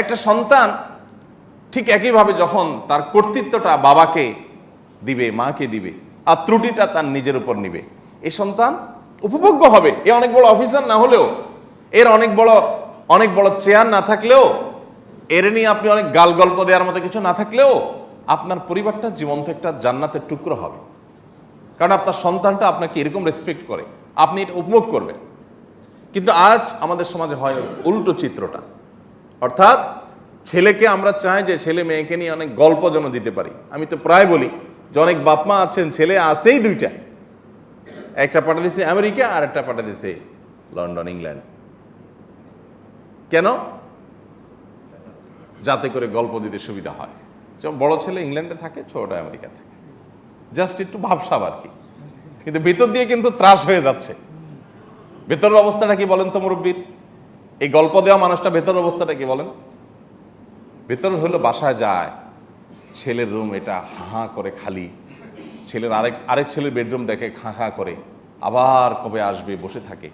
একটা সন্তান ঠিক একইভাবে যখন তার কর্তৃত্বটা বাবাকে দিবে, মাকে দিবে, আর ত্রুটিটা তার নিজের উপর নিবে এই সন্তান উপভোগ্য হবে। এ অনেক বড় অফিসার না হলেও, এর অনেক বড় অনেক বড় চেয়ার না থাকলেও, এর নিয়ে আপনি অনেক গাল গল্প দেওয়ার মতো কিছু না থাকলেও, আপনার পরিবারটা জীবন্ত একটা জান্নাতের টুকরো হবে। কারণ আপনার সন্তানটা আপনাকে এরকম রেসপেক্ট করে, আপনি এটা উপভোগ করবেন। কিন্তু আজ আমাদের সমাজে হয় উল্টো চিত্রটা। অর্থাৎ ছেলেকে আমরা চাই যে ছেলে মেয়েকে নিয়ে অনেক গল্প যেন দিতে পারি। আমি তো প্রায় বলি যে অনেক বাপমা আছেন, ছেলে আছেই দুইটা। একটা পাঠা দিছে আমেরিকা আর একটা পাঠা দিছে লন্ডন, ইংল্যান্ড। কেন? যাতে করে গল্প দিতে সুবিধা হয়। বড় ছেলে ইংল্যান্ডে থাকে, ছোটটা আমেরিকা থাকে। জাস্ট একটু ভাবসাব আর কি। কিন্তু ভিতর দিয়ে কিন্তু ত্রাস হয়ে যাচ্ছে। ভেতরের অবস্থাটা কি বলেন তো মুরব্বীর? এই গল্প দেওয়া মানুষটা ভেতরের অবস্থাটা কি বলেন? ভেতর হলো বাসা যায়, ছেলের রুম এটা হাঁ হাঁ করে খালি, ছেলের আরেক আরেক ছেলের বেডরুম দেখে খাঁ খাঁ করে, আবার কবে আসবে, বসে থাকে।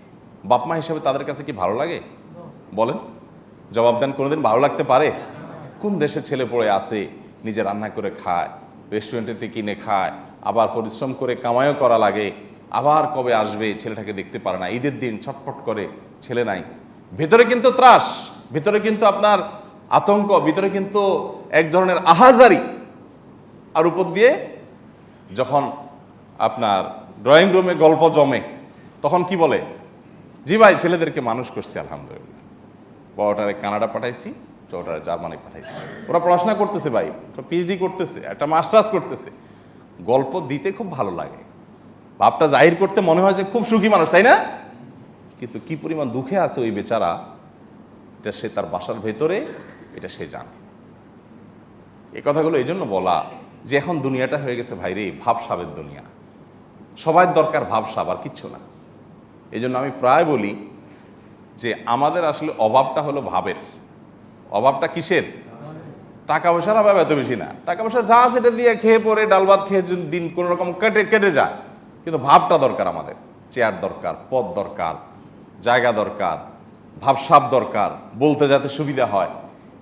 বাপমা হিসেবে তাদের কাছে কি ভালো লাগে? বলেন। জবাব দেন, কোনোদিন ভালো লাগতে পারে? কোন দেশের ছেলে পড়ে আসে নিজে রান্না করে খায় রেস্টুরেন্টেতে কিনে খায়, আবার পরিশ্রম করে কামাইও করা লাগে, আবার কবে আসবে, ছেলেটাকে দেখতে পারে না। ঈদের দিন ছটফট করে, ছেলে নাই ভেতরে কিন্তু ত্রাস, ভেতরে কিন্তু আপনার আতঙ্ক, ভিতরে কিন্তু এক ধরনের আহাজারি। আর উপর দিয়ে যখন আপনার ড্রয়িং রুমে গল্প জমে, তখন কি বলে? জি ভাই, ছেলেদেরকে মানুষ করছি, আলহামদুলিল্লাহ। বড়টারে কানাডা পাঠাইছি ছোটটারে জার্মানি পাঠাইছি। ওরা পড়াশোনা করতেছে ভাই পিএইচডি করতেছে, একটা মাস্টার্স করতেছে। গল্প দিতে খুব ভালো লাগে। ভাবটা জাহির করতে মনে হয় যে খুব সুখী মানুষ, তাই না? কিন্তু কি পরিমাণ দুঃখে আছে ওই বেচারা, এটা সে তার বাসার ভেতরে, এটা সে জানে। এ কথাগুলো এই জন্য বলা যে এখন দুনিয়াটা হয়ে গেছে ভাইরে ভাবসাবের দুনিয়া। সবার দরকার ভাবসাব, আর কিচ্ছু না। এই জন্য আমি প্রায় বলি যে আমাদের আসলে অভাবটা হলো ভাবের। অভাবটা কিসের? টাকা পয়সার অভাব এত বেশি না। টাকা পয়সা যা সেটা দিয়ে খেয়ে পরে ডাল ভাত খেয়ে দিন কোনো রকম কেটে কেটে যায়। কিন্তু ভাবটা দরকার আমাদের। চেয়ার দরকার, পদ দরকার জায়গা দরকার, ভাবসাব দরকার, বলতে যাতে সুবিধা হয়।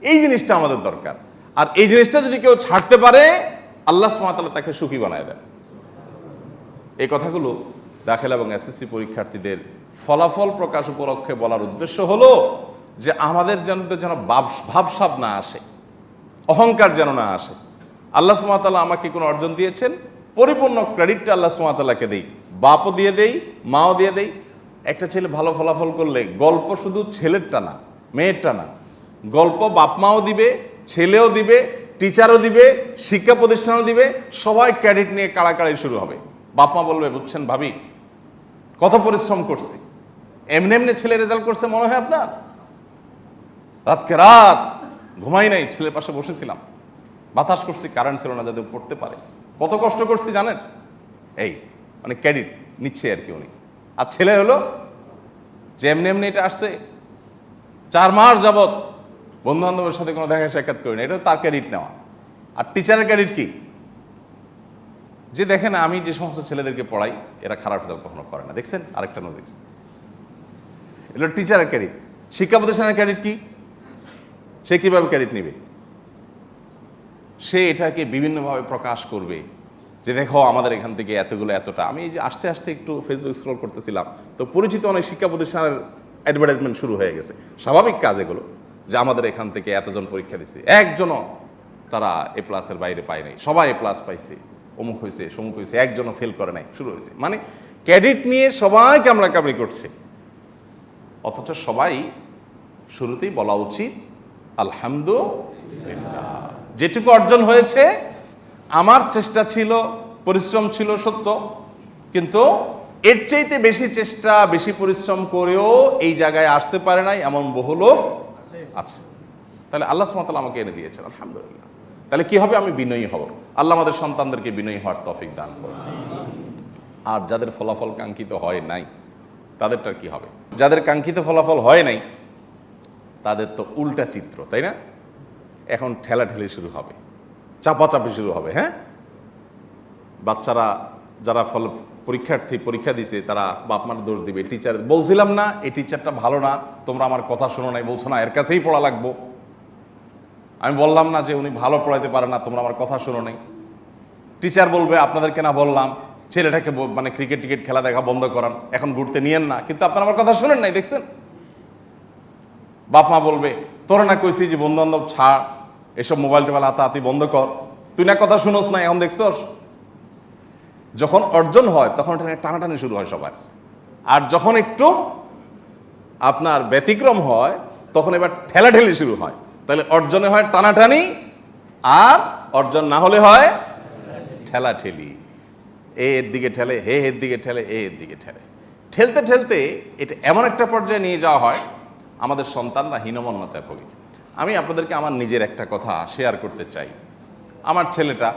এই জিনিসটা আমাদের দরকার। আর এই জিনিসটা যদি কেউ ছাড়তে পারে, আল্লাহ সুমাতাল্লাহ তাকে সুখী বানায় দেন। এই কথাগুলো দাখিল এবং এসএসসি পরীক্ষার্থীদের ফলাফল প্রকাশ উপলক্ষে বলার উদ্দেশ্য হলো যে আমাদের যেন যেন ভাব- ভাবসাব না আসে, অহংকার যেন না আসে। আল্লাহ সুমাতাল্লাহ আমাকে কোনো অর্জন দিয়েছেন, পরিপূর্ণ ক্রেডিটটা আল্লাহ সুমাতাল্লাহকে দেই। বাপও দিয়ে দেই, মাও দিয়ে দেই। একটা ছেলে ভালো ফলাফল করলে গল্প শুধু ছেলেরটা না, মেয়েরটা না। গল্প বাপমাও দিবে, ছেলেও দিবে, টিচারও দিবে, শিক্ষা প্রতিষ্ঠানও দিবে, সবাই ক্রেডিট নিয়ে কাড়াকাড়ি শুরু হবে। বাপমা বলবে, বুঝছেন ভাবি, কত পরিশ্রম করছি। এমনি এমনি ছেলে রেজাল্ট করছে মনে হয় আপনার? রাতকে রাত, ঘুমাই নাই, ছেলের পাশে বসেছিলাম। বাতাস করছি কারেন্ট ছিল না যাতে পড়তে পারে। কত কষ্ট করছি জানেন? এই মানে ক্রেডিট নিচ্ছে আর কি উনি। আর ছেলে হলো যে এমনি এটা আসছে। চার মাস যাবৎ বন্ধু বান্ধবের সাথে কোনো দেখা সাক্ষাৎ করি না। এটা তার ক্রেডিট নেওয়া। আর টিচারের ক্রেডিট কি? যে দেখেন, আমি যে সমস্ত ছেলেদেরকে পড়াই, এরা খারাপ রেজাল্ট কখনো করে না। দেখছেন? আরেকটা নজির। এগুলো টিচারের ক্রেডিট শিক্ষা প্রতিষ্ঠানের ক্রেডিট কি? সে কীভাবে ক্রেডিট নেবে? সে এটাকে বিভিন্নভাবে প্রকাশ করবে। যে দেখো আমাদের এখান থেকে এতগুলো, এতটা। আমি এই যে আস্তে আস্তে একটু ফেসবুক স্ক্রল করতেছিলাম, তো পরিচিত অনেক শিক্ষা প্রতিষ্ঠানের অ্যাডভার্টাইজমেন্ট শুরু হয়ে গেছে। স্বাভাবিক কাজ এগুলো, যে আমাদের এখান থেকে এতজন পরীক্ষা দিছে। একজনও তারা এ প্লাসের বাইরে পায় নাই। সবাই এ প্লাস পাইছে। অমুক হয়েছে সমুক হয়েছে একজনও ফেল করে নাই। শুরু হয়েছে মানে ক্রেডিট নিয়ে সবাই কামড়াকামড়ি করছে। অথচ সবাই শুরুতেই বলা উচিত, আলহামদুলিল্লাহ। যেটুকু অর্জন হয়েছে আমার চেষ্টা ছিল, পরিশ্রম ছিল সত্য, কিন্তু এর চাইতে বেশি চেষ্টা, বেশি পরিশ্রম করেও এই জায়গায় আসতে পারে নাই এমন বহু লোক আছে। তাহলে আল্লাহ সুমতাল আমাকে এনে দিয়েছেন, আলহামদুলিল্লাহ। তাহলে কি হবে? আমি বিনয়ী হব। আল্লাহ আমাদের সন্তানদেরকে বিনয়ী হওয়ার তফিক দান করুন। আর যাদের ফলাফল কাঙ্ক্ষিত হয় নাই তাদেরটা কি হবে? যাদের কাঙ্ক্ষিত ফলাফল হয় নাই, তাদের তো উল্টা চিত্র, তাই না? এখন ঠেলাঠেলি শুরু হবে। চাপাচাপি শুরু হবে হ্যাঁ? বাচ্চারা যারা ফল, পরীক্ষার্থী পরীক্ষা দিছে, তারা বাপ মার দোষ দিবে। টিচার বলছিলাম না, এই টিচারটা ভালো না, তোমরা আমার কথা শোনো নাই, বলছো না, এর কাছেই পড়া লাগবো। আমি বললাম না যে উনি ভালো পড়াইতে পারে না, তোমরা আমার কথা শোনো নেই। টিচার বলবে, আপনাদেরকে না বললাম, ছেলেটাকে মানে ক্রিকেট টিকেট, খেলা দেখা বন্ধ করান, এখন ঘুরতে নিয়েন না, কিন্তু আপনারা আমার কথা শোনেন নাই, দেখছেন? বাপ মা বলবে, তোরা না কইছি যে বন্ধু বান্ধব ছাড় এসব মোবাইল টোবাইল হাতাহাতি বন্ধ কর। তুই না কথা শুনোস না, এখন দেখছস? যখন অর্জন হয়, তখন এটা টানাটানি শুরু হয় সবার। আর যখন একটু আপনার ব্যতিক্রম হয়, তখন এবার ঠেলাঠেলি শুরু হয়। তাহলে অর্জনে হয় টানাটানি, আর অর্জন না হলে হয় ঠেলাঠেলি। এ এর দিকে ঠেলে হে এর দিকে ঠেলে, এ এর দিকে ঠেলে। ঠেলতে ঠেলতে এটা এমন একটা পর্যায়ে নিয়ে যাওয়া হয়, আমাদের সন্তানরা হীনমন্যতায় ভোগে। আমি আপনাদেরকে আমার নিজের একটা কথা শেয়ার করতে চাই। আমার ছেলেটা,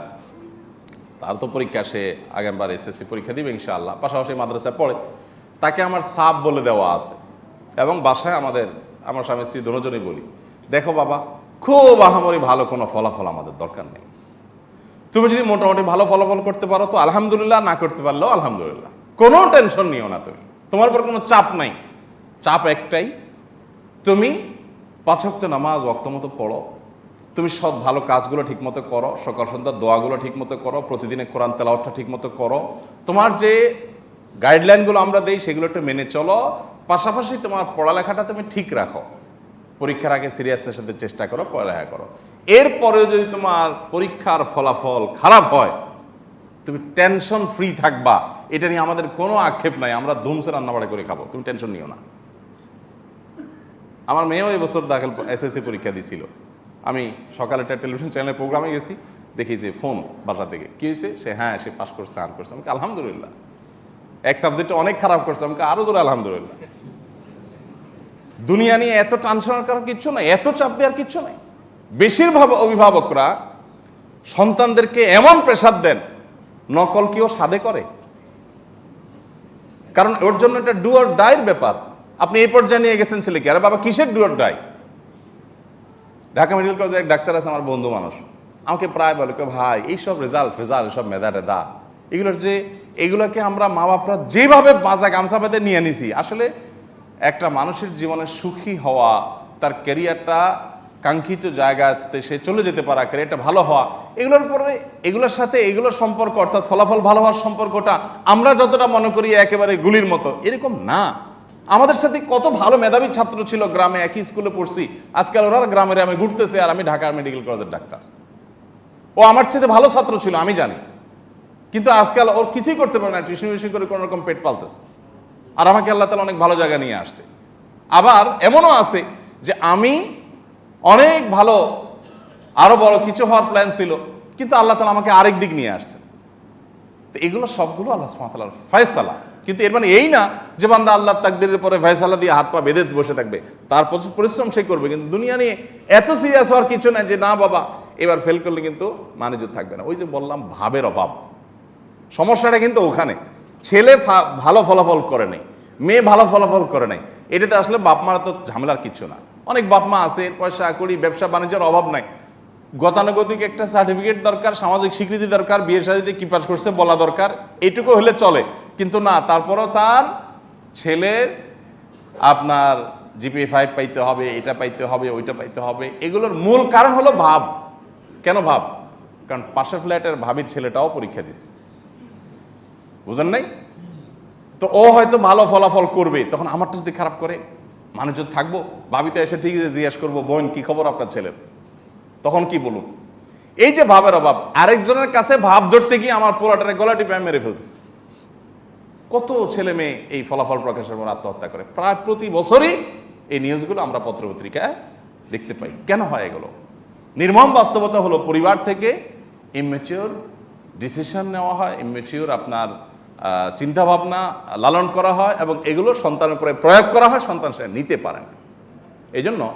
তার তো পরীক্ষা, সে আগামবার এসএসসি পরীক্ষা দিবে ইনশাআল্লাহ, পাশাপাশি মাদ্রাসায় পড়ে। তাকে আমার সাপ বলে দেওয়া আছে এবং বাসায় আমাদের, আমার স্বামী স্ত্রী দুজনই বলি, দেখো বাবা, খুব আহামরি ভালো কোনো ফলাফল আমাদের দরকার নেই। তুমি যদি মোটামুটি ভালো ফলাফল করতে পারো তো আলহামদুলিল্লাহ, না করতে পারলেও আলহামদুলিল্লাহ। কোনো টেনশন নিও না তুমি। তোমার উপর কোনো চাপ নাই। চাপ একটাই, তুমি পাঁচক্ত নামাজ, ওয়াক্ত মতো পড়ো। তুমি সব ভালো কাজগুলো ঠিকমতো করো, সকাল সন্ধ্যা দোয়াগুলো ঠিকমতো করো প্রতিদিনে কোরআন তেলাওয়াতটা ঠিকমতো করো। তোমার যে গাইডলাইনগুলো আমরা দেই, সেগুলো একটু মেনে চলো। পাশাপাশি তোমার পড়ালেখাটা তুমি ঠিক রাখো। পরীক্ষার আগে সিরিয়াসনেস সাথে চেষ্টা করো, পড়ালেখা করো। এরপরেও যদি তোমার পরীক্ষার ফলাফল খারাপ হয়, তুমি টেনশন ফ্রি থাকবা। এটা নিয়ে আমাদের কোনো আক্ষেপ নাই, আমরা ধুমসে রান্নাবাড়া করে খাব। তুমি টেনশন নিও না। আমার মেয়েও এবছর দাখিল এসএসসি পরীক্ষা দিছিল। আমি সকালে একটা টেলিভিশন চ্যানেলের প্রোগ্রামে গেছি, দেখি যে ফোন বাসা থেকে কি হয়েছে? সে হ্যাঁ সে পাস করছে আন করছে। আমাকে আলহামদুলিল্লাহ। এক সাবজেক্টে অনেক খারাপ করছে। আমাকে আরও জোরে আলহামদুলিল্লাহ। দুনিয়া নিয়ে এত টেনশন করার কিচ্ছু নাই, এত চাপ দেওয়ার কিচ্ছু নাই। বেশিরভাগ অভিভাবকরা সন্তানদেরকে এমন প্রেসার দেন, নকল কেউ সাদে করে। কারণ ওর জন্য এটা ডুয়ার ডায়ের ব্যাপার। আপনি এই পর্যায়ে নিয়ে গেছেন ছেলেকে আরে বাবা, কিসের ডুয়ার ডাই ঢাকা মেডিকেল কলেজে এক ডাক্তার আছে, আমার বন্ধু মানুষ। আমাকে প্রায় বলে ভাই এইসব রেজাল্ট ফেজাল্ট এসব মেধা টেদা এগুলোর যে, এগুলোকে আমরা মা বাপরা যেভাবে মাজা গামছা বেঁধে নিয়ে নিছি, আসলে একটা মানুষের জীবনে সুখী হওয়া, তার ক্যারিয়ারটা কাঙ্ক্ষিত জায়গাতে সে চলে যেতে পারা ক্যারিয়ারটা ভালো হওয়া, এগুলোর পরে, এগুলোর সাথে এগুলোর সম্পর্ক, অর্থাৎ ফলাফল ভালো হওয়ার সম্পর্কটা আমরা যতটা মনে করি একেবারে গুলির মতো, এরকম না। আমাদের সাথে কত ভালো মেধাবী ছাত্র ছিল গ্রামে, একই স্কুলে পড়ছি। আজকাল ওরা গ্রামের আমি ঘুরতেছে আর আমি ঢাকা মেডিকেল কলেজের ডাক্তার। ও আমার চেয়ে ভালো ছাত্র ছিল, আমি জানি। কিন্তু আজকাল ওর কিছুই করতে পারে না টিউশন টিউশন করে কোনো রকম পেট পালতেছে। আর আমাকে আল্লাহ তালা অনেক ভালো জায়গা নিয়ে আসছে। আবার এমনও আছে যে আমি অনেক ভালো, আরও বড় কিছু হওয়ার প্ল্যান ছিল, কিন্তু আল্লাহ তালা আমাকে আরেক দিক নিয়ে আসছে। তো এগুলো সবগুলো আল্লাহ সুমাতালার ফয়সালা। কিন্তু এর মানে এই না যে বান্দা আল্লাহ তাকদিরের পরে ফয়সালা দিয়ে হাত পা বেঁধে বসে থাকবে। তার পর- পরিশ্রম সে করবে, কিন্তু দুনিয়া নিয়ে এত সিরিয়াস হওয়ার কিছু না যে, না বাবা, এবার ফেল করলে কিন্তু মানুষ থাকবে না। ওই যে বললাম, ভাবের অভাব। সমস্যাটা কিন্তু ওখানে। ছেলে ভালো ফলাফল করে নাই, মেয়ে ভালো ফলাফল করে নাই। এটাতে আসলে বাপ মারা তো ঝামেলার কিচ্ছু না। অনেক বাপ মা আছে, পয়সা করি ব্যবসা, বাণিজ্যের অভাব নাই। গতানুগতিক একটা সার্টিফিকেট দরকার, সামাজিক স্বীকৃতি দরকার, বিয়ে শাদিতে কি পাস করছে বলা দরকার, এটুকু হলে চলে। কিন্তু না, তারপরও তার ছেলের আপনার জিপিএ ফাইভ পাইতে হবে, এটা পাইতে হবে, ওইটা পাইতে হবে, এগুলোর মূল কারণ হলো ভাব। কেন ভাব? কারণ পাশের ফ্ল্যাটের ভাবির ছেলেটাও পরীক্ষা দিছে। বুঝেন নাই? তো ও হয়তো ভালো ফলাফল করবে, তখন আমারটা যদি খারাপ করে, মানুষজন থাকব, ভাবিতে এসে ঠিক আছে, জিজ্ঞেস করব, বোন, কি খবর আপনার ছেলের তখন কি বলুন এই যে ভাবের অভাব, আরেকজনের কাছে ভাব ধরতে গিয়ে আমার পোলাটারে গলা টিপে মেরে ফেলতেছি। কত ছেলে মেয়ে এই ফলাফল প্রকাশের পর আত্মহত্যা করে? প্রায় প্রতি বছরই এই নিউজগুলো আমরা পত্রপত্রিকায় দেখতে পাই। কেন হয় এগুলো? নির্মম বাস্তবতা হলো পরিবার থেকে ইমেচিওর ডিসিশন নেওয়া হয় ইমেচিওর আপনার চিন্তাভাবনা লালন করা হয় এবং এগুলো সন্তানের উপরে প্রয়োগ করা হয়, সন্তান সে নিতে পারে না। এই জন্য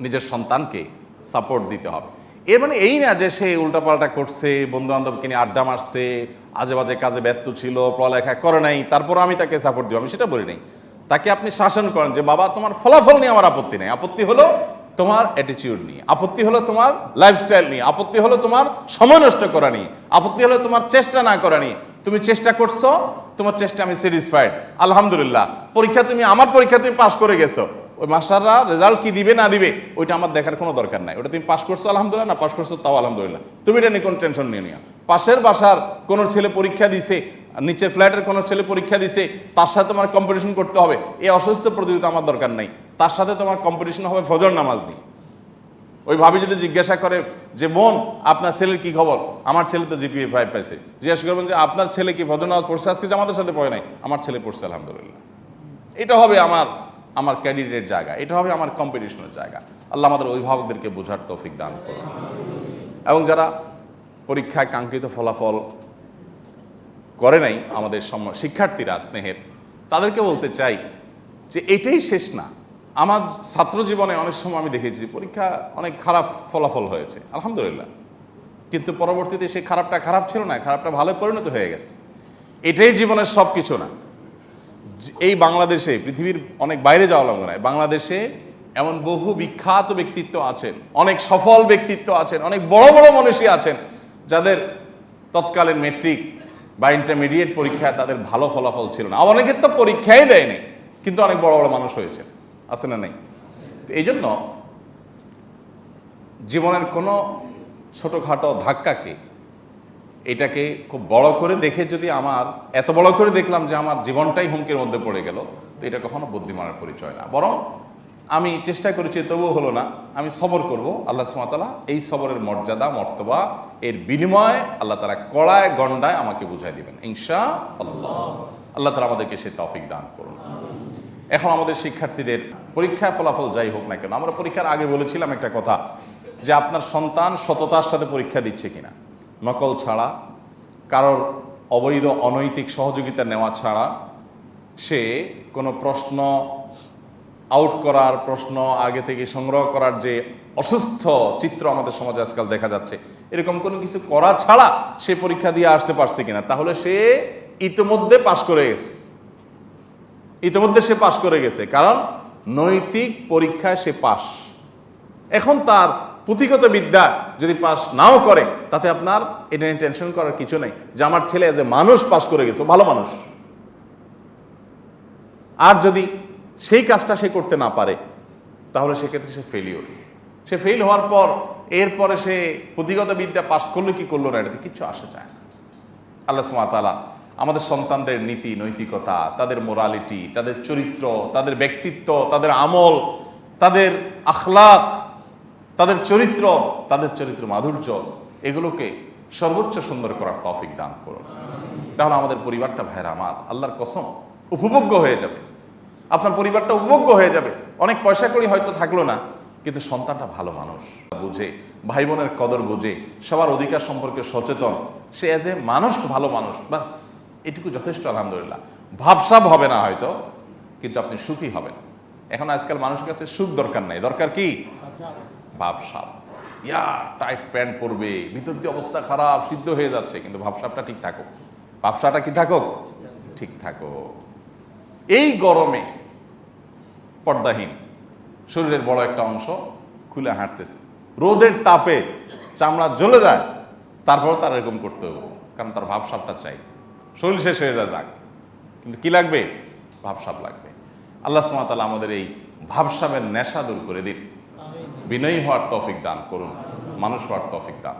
নিজের সন্তানকে সাপোর্ট দিতে হবে। এর মানে এই না যে সে উল্টাপাল্টা করছে বন্ধু বান্ধবকে নিয়ে আড্ডা মারছে আজে বাজে কাজে ব্যস্ত ছিল, পড়ালেখা করে নাই, তারপর আমি তাকে সাপোর্ট দিব আমি সেটা বলি নাই। তাকে আপনি শাসন করেন যে, বাবা, তোমার ফলাফল নিয়ে আমার আপত্তি নেই। আপত্তি হলো তোমার অ্যাটিটিউড নিয়ে। আপত্তি হলো তোমার লাইফস্টাইল নিয়ে। আপত্তি হলো তোমার সময় নষ্ট করা নিয়ে। আপত্তি হলো তোমার চেষ্টা না করা নিয়ে। তুমি চেষ্টা করছ, তোমার চেষ্টা আমি স্যাটিসফাইড আলহামদুলিল্লাহ। পরীক্ষা তুমি, আমার পরীক্ষা তুমি পাশ করে গেছো। ওই মাস্টাররা রেজাল্ট কি দিবে, না দিবে, ওইটা আমার দেখার কোনো দরকার নাই। ওটা তুমি পাস করছ, আলহামদুলিল্লাহ, না পাস করছ, তাও আলহামদুলিল্লাহ। তুমি এটা নিয়ে কোনো টেনশন নিয়ে নিও পাশের বাসার কোনো ছেলে পরীক্ষা দিছে, নিচের ফ্ল্যাটের কোনো ছেলে পরীক্ষা দিছে, তার সাথে তোমার কম্পিটিশন করতে হবে। এই অসুস্থ প্রতিযোগিতা আমার দরকার নাই। তার সাথে তোমার কম্পিটিশন হবে ফজর নামাজ নিয়ে। ওই ভাবি যদি জিজ্ঞাসা করে যে, বোন, আপনার ছেলের কি খবর? আমার ছেলে তো জিপিএ ফাইভ পাইছে। জিজ্ঞাসা করবেন যে, আপনার ছেলে কি ফজর নামাজ পড়ছে? আজকে আমাদের সাথে পড়ে নাই। আমার ছেলে পড়ছে, আলহামদুলিল্লাহ। এটা হবে আমার আমার ক্যাডিডেটের জায়গা। এটা হবে আমার কম্পিটিশনের জায়গা। আল্লাহ আমাদের অভিভাবকদেরকে বোঝার তৌফিক দান করুন। এবং যারা পরীক্ষায় কাঙ্ক্ষিত ফলাফল করে নাই আমাদের শিক্ষার্থীরা, স্নেহের, তাদেরকে বলতে চাই যে এটাই শেষ না। আমার ছাত্র জীবনে অনেক সময় আমি দেখেছি, পরীক্ষা অনেক খারাপ ফলাফল হয়েছে, আলহামদুলিল্লাহ। কিন্তু পরবর্তীতে সেই খারাপটা খারাপ ছিল না, খারাপটা ভালো পরিণত হয়ে গেছে। এটাই জীবনের সব কিছু না। এই বাংলাদেশে, পৃথিবীর অনেক বাইরে যাওয়া লাগবে না। বাংলাদেশে এমন বহু বিখ্যাত ব্যক্তিত্ব আছেন, অনেক সফল ব্যক্তিত্ব আছেন, অনেক বড় বড় মানুষই আছেন, যাদের তৎকালীন মেট্রিক বা ইন্টারমিডিয়েট পরীক্ষায় তাদের ভালো ফলাফল ছিল না। আবার অনেকের তো পরীক্ষাই দেয়নি, কিন্তু অনেক বড় বড় মানুষ হয়েছে আছে না নেই? এই জন্য জীবনের কোনো ছোটোখাটো ধাক্কাকে এটাকে খুব বড় করে দেখে যদি আমার, এত বড় করে দেখলাম যে আমার জীবনটাই হুমকির মধ্যে পড়ে গেল, তো এটা কখনো বুদ্ধিমানের পরিচয় না। বরং আমি চেষ্টা করেছি, তবুও হলো না, আমি সবর করব। আল্লাহ সুমাতালা এই সবরের মর্যাদা, মর্তবা, এর বিনিময়ে আল্লাহ তারা কড়ায় গন্ডায় আমাকে বুঝাই দিবেন। ইনশা আল্লাহ আল্লাহ তালা আমাদেরকে সে তৌফিক দান করুন। এখন আমাদের শিক্ষার্থীদের পরীক্ষায় ফলাফল যাই হোক না কেন, আমরা পরীক্ষার আগে বলেছিলাম একটা কথা যে আপনার সন্তান সততার সাথে পরীক্ষা দিচ্ছে কিনা। নকল ছাড়া, কারোর অবৈধ অনৈতিক সহযোগিতা নেওয়া ছাড়া সে কোনো প্রশ্ন আউট করার, প্রশ্ন আগে থেকে সংগ্রহ করার যে অসুস্থ চিত্র আমাদের সমাজে আজকাল দেখা যাচ্ছে, এরকম কোনো কিছু করা ছাড়া সে পরীক্ষা দিয়ে আসতে পারছে কিনা? তাহলে সে ইতিমধ্যে পাশ করে গেছে। ইতিমধ্যে সে পাশ করে গেছে, কারণ নৈতিক পরীক্ষায় সে পাশ। এখন তার পুঁথিগত বিদ্যা যদি পাস নাও করে তাতে আপনার এটা নিয়ে টেনশন করার কিছু নেই। যে আমার ছেলে যে মানুষ পাশ করে গেছে ভালো মানুষ। আর যদি সেই কাজটা সে করতে না পারে, তাহলে সেক্ষেত্রে সে ফেলিওর সে ফেল হওয়ার পর, এরপরে সে পুঁথিগত বিদ্যা পাশ করল কি করল না, এটাতে কিচ্ছু আসে যায় না। আল্লাহ সুমাতালা আমাদের সন্তানদের নীতি, নৈতিকতা, তাদের মোরালিটি তাদের চরিত্র, তাদের ব্যক্তিত্ব, তাদের আমল, তাদের আখলাক, তাদের চরিত্র তাদের চরিত্র মাধুর্য এগুলোকে সর্বোচ্চ সুন্দর করার তৌফিক দান করুন। তাহলে আমাদের পরিবারটা ভাইরা আমার, আল্লাহর কসম, উপভোগ্য হয়ে যাবে। আপনার পরিবারটা উপভোগ্য হয়ে যাবে। অনেক পয়সা করি হয়তো থাকল না, কিন্তু সন্তানটা ভালো মানুষ। বুঝে ভাই বোনের কদর বুঝে, সবার অধিকার সম্পর্কে সচেতন। সে এজ এ মানুষ, ভালো মানুষ। বাস, এটুকু যথেষ্ট, আলহামদুলিল্লাহ। ভাবসাব হবে না হয়তো, কিন্তু আপনি সুখী হবেন। এখন আজকাল মানুষের কাছে সুখ দরকার নাই। দরকার কি? ভাবসাব। ইয়া, টাইট প্যান্ট পরবে। ভিতর দিয়ে অবস্থা খারাপ, সিদ্ধ হয়ে যাচ্ছে, কিন্তু ভাবসাবটা ঠিক থাকুক। ভাবসাটা কি থাকুক? ঠিক থাকুক। এই গরমে পর্দাহীন, শরীরের বড় একটা অংশ খুলে হাঁটতেছে। রোদের তাপে চামড়া জ্বলে যায় তারপর তার এরকম করতে হবে, কারণ তার ভাবসাবটা চাই। শরীর শেষ হয়ে যায় যাক। কিন্তু কি লাগবে? ভাবসাব লাগবে। আল্লাহ সুমাতালা আমাদের এই ভাবসাবের নেশা দূর করে দিন। বিনয়ী হওয়ার তফিক দান করুন মানুষ হওয়ার তফিক দান।